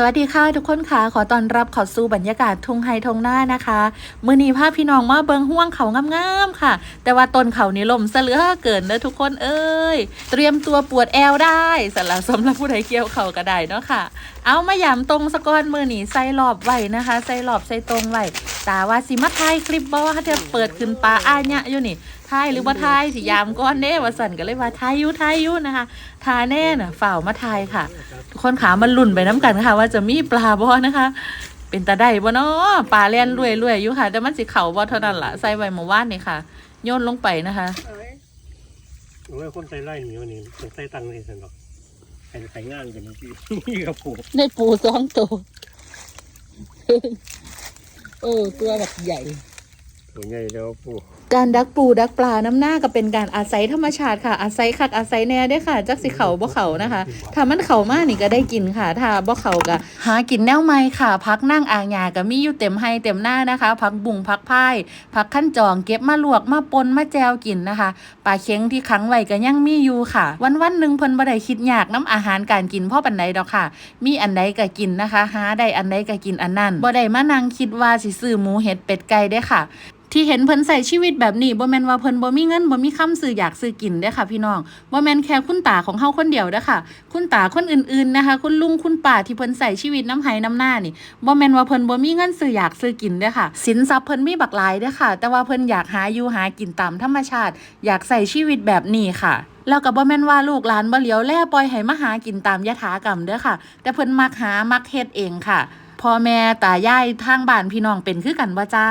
สวัสดีค่ะทุกคนค่ะขอต้อนรับเข้าสู่บรรยากาศทุ่งไฮทงหน้านะคะมื้อนี้พาพี่น้องมาเบิงห่วงเขางามๆค่ะ แต่ว่าต้นเขานี่ล่มซะเหลือเกินเด้อทุกคนเอ้ยเตรียมตัวปวดแอวได้สำหรับสำหรับผู้ใดเกี่ยวเขาก็ได้เนาะค่ะ เอามายามตรงสะก้อนมือนี้ใส่รอบไว้นะคะ ใส่รอบใส่ตรงไว้ ตาว่าสิมาถ่ายคลิปบ่ว่าเธอเปิดขึ้นปลาอ้ายเนี่ยอยู่นี่ถ่ายหรือว่าถ่ายสิยามก้อนเด้ว่าสั่นก็เลยว่าถ่ายอยู่ถ่ายอยู่นะคะทาแน่น่ะฝ่าวมาถ่ายค่ะ ทุกคนขามันลุ่นไปน้ำกันค่ะ ว่าจะมีปลาบ่นะคะ เป็นตาได้บ่เนาะปลาเล่นรวยๆอยู่ค่ะ แต่มันสิเข่าบ่เท่านั้นล่ะใส่ไว้เมื่อวานนี่ค่ะโยนลงไปนะคะโอ้ยคนใส่ไล่หนีวันนี้ต้องใส่ตังค์เลยสินหรอกใครใส่งานกันพี่นี่กับผูได้ปูสองตัว เออตัวแบบใหญ่ ตัวใหญ่แล้วผู การดักปูดักปลาน้ำหน้าก็เป็นการอาศัยธรรมชาติค่ะ อาศัยคักอาศัยแน่ได้ค่ะ จักสิเขาบ่เขานะคะถ้ามันเขามากนี่ก็ได้กินค่ะ ถ้าบ่เขาก็หากินแนวใหม่ค่ะ พักนั่งอ่างยาก็มีอยู่เต็มให้เต็มหน้านะคะ พักบุ่งพักพายพักขั้นจองเก็บมาลวกมาปนมาแจวกินนะคะปลาเค็งที่ขังไว้ก็ยังมีอยู่ค่ะ วันวันหนึ่งเพิ่นบ่ได้คิดยากน้ำอาหารการกินพ่อปันใดดอกค่ะ มีอันใดก็กินนะคะ หาได้อันใดก็กินอันนั้นบ่ได้มานั่งคิดว่าสิซื้อหมูเห็ดเป็ดไก่ได้ค่ะที่เห็นเพิ่นใส่ชีวิตแบบนี้บ่แม่นว่าเพิ่นบ่มีเงินบ่มีคำซื้ออยากซื้อกินเด้อค่ะ พี่น้องบ่แม่นแค่คุณตาของเฮาคนเดียวเด้อค่ะ คุณตาคนอื่นๆนะคะ คุณลุงคุณป้าที่เพิ่นใส่ชีวิตน้ำไห้น้ำหน้านี่บ่แม่นว่าเพิ่นบ่มีเงินซื้ออยากซื้อกินเด้อค่ะ สินทรัพย์เพิ่นมีบักหลายเด้อค่ะ แต่ว่าเพิ่นอยากหาอยู่หากินตามธรรมชาติ อยากใส่ชีวิตแบบนี้ค่ะแล้วก็บ่แม่นว่าลูกหลานบ่เหลียวแลปล่อยให้มาหากินตามยถากรรมเด้อค่ะ แต่เพิ่นมักหามักเฮ็ดเองค่ะพ่อแม่ตายายทางบ้านพี่น้องเป็นคือกันบ่จ้า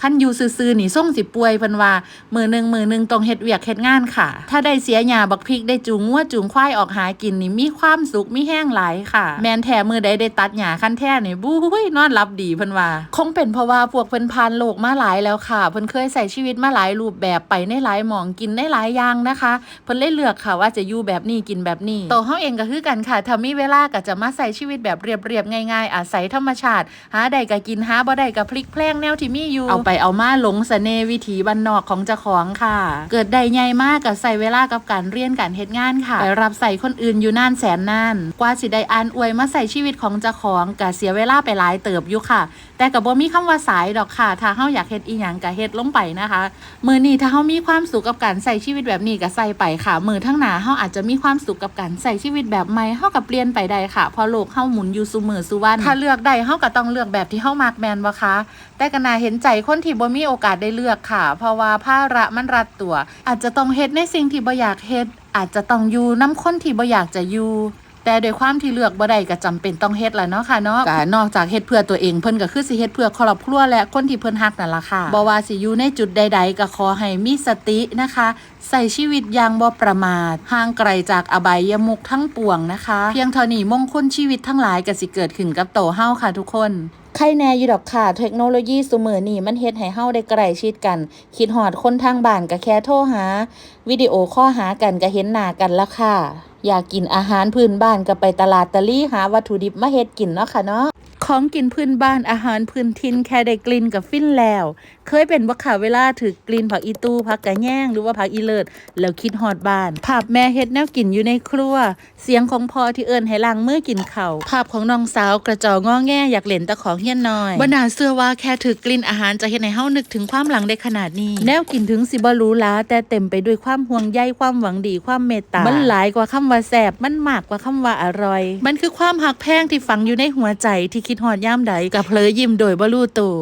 คันอยู่ซื่อๆนี่ส่งสิป่วยเพิ่นว่ามือหนึ่งมือหนึ่งต้องเฮ็ดเวียกเฮ็ดงานค่ะ ถ้าได้เสียหญ้าบักพริกได้จูงงัวจูงควายออกหากินนี่มีความสุขมีแห้งหลายค่ะ แม่นแท้มือใดได้ตัดหญ้าคันแท้นี่บู้ยนอนหลับดีเพิ่นว่า คงเป็นเพราะว่าพวกเพิ่นผ่านโลกมาหลายแล้วค่ะเพิ่นเคยใส่ชีวิตมาหลายรูปแบบไปในหลายหมองกินได้หลายอย่างนะคะเพิ่นเลยเลือกค่ะว่าจะอยู่แบบนี้กินแบบนี้โตวเฮาเองก็คือกันค่ะถ้ามีเวลาก็จะมาใส่ชีวิตแบบเรียบๆง่ายๆ อาศัยธรรมชาติ หาได้ก็กินหาบ่ได้ก็พลิกแพลงแนวที่มีอยู่เอาไปเอามาหลงเสน่ห์วิถีบ้านนอกของเจ้าของค่ะ เกิดได้ใหญ่มากก็ใส่เวลากับการเรียนการเฮ็ดงานค่ะ ไปรับใส่คนอื่นอยู่นานแสนนาน กว่าสิได้อ่านอวยมาใส่ชีวิตของเจ้าของก็เสียเวลาไปหลายเติบอยู่ค่ะ แต่ก็บ่มีคำว่าสายดอกค่ะ ถ้าเฮาอยากเฮ็ดอีหยังก็เฮ็ดลงไปนะคะ มือนี้ถ้าเฮามีความสุขกับการใส่ชีวิตแบบนี้ก็ใส่ไปค่ะ มือทั้งหนาเฮาอาจจะมีความสุขกับการใส่ชีวิตแบบใหม่เฮาก็เปลี่ยนไปได้ค่ะ เพราะโลกเฮาหมุนอยู่ซุมือซุวัน ถ้าเลือกได้เฮาก็ต้องเลือกแบบที่เฮามักแมนบ่คะ แต่ก็น่าเห็นใจคนที่บ่มีโอกาสได้เลือกค่ะ เพราะว่าภาระมันรัดตัว อาจจะต้องเฮ็ดในสิ่งที่บ่อยากเฮ็ดอาจจะต้องอยู่นํคนที่บ่อยากจะอยู่ แต่โดวยความที่เลือกบ่ได้ก็จำเป็นต้องเฮ็ดแหละเนาะค่ะเนาะก็นอกจากเฮ็ดเพื่อตัวเองเพิ่นก็คือสิเฮ็ดเพื่อครอบครัวและคนที่เพิ่นฮักนั่นล่ะค่ะบ่ว่าสิอยู่ในจุดใด ๆ ก็ขอให้มีสตินะคะใส่ชีวิตอย่างบ่ประมาทห่างไกลจากอบายมุขทั้งปวงนะคะ เพียงเท่านี้มงคลชีวิตทั้งหลายก็สิเกิดขึ้นกับโตเฮาค่ะทุกคนใครแน่อยู่ดอกค่ะ เทคโนโลยีสมือนี่มันเฮ็ดให้เฮาได้ใกล้ชิดกัน คิดฮอดคนทางบ้านก็แค่โทรหา วิดีโอข้อหากันก็เห็นหน้ากันละค่ะ อยากกินอาหารพื้นบ้านก็ไปตลาดตะลี่หาวัตถุดิบมาเฮ็ดกินเนาะค่ะเนาะ ของกินพื้นบ้านอาหารพื้นถิ่นแค่ได้กลิ่นกับฟินแล้ว เคยเป็นบ่าค่ะเวลาถือกลิ่นผักอีตูผักกระแยงหรือว่าผักอีเลิศแล้วคิดฮอดบ้านภาพแม่เฮ็ดแนวกินอยู่ในครัว เสียงของพ่อที่เอิ้นให้ล้างมือกินเข้าภาพของน้องสาวกระจอกงอแงอยากเล่นตะของเฮียนน้อยบ่น่าเชื่อว่าแค่ถือกลิ่นอาหารจะเฮ็ดให้เฮานึกถึงความหลังได้ขนาดนี้ แนวกินถึงสิบรูหราแต่เต็มไปด้วยความห่วงใยความหวังดีความเมตตามันหลายกว่าคำว่าแซ่บมันมากกว่าคำว่าอร่อย มันคือความหักแพงที่ฝังอยู่ในหัวใจที่คิดฮอดย่ามใดกับเพลอยิ้มโดยบ่รู้ตัว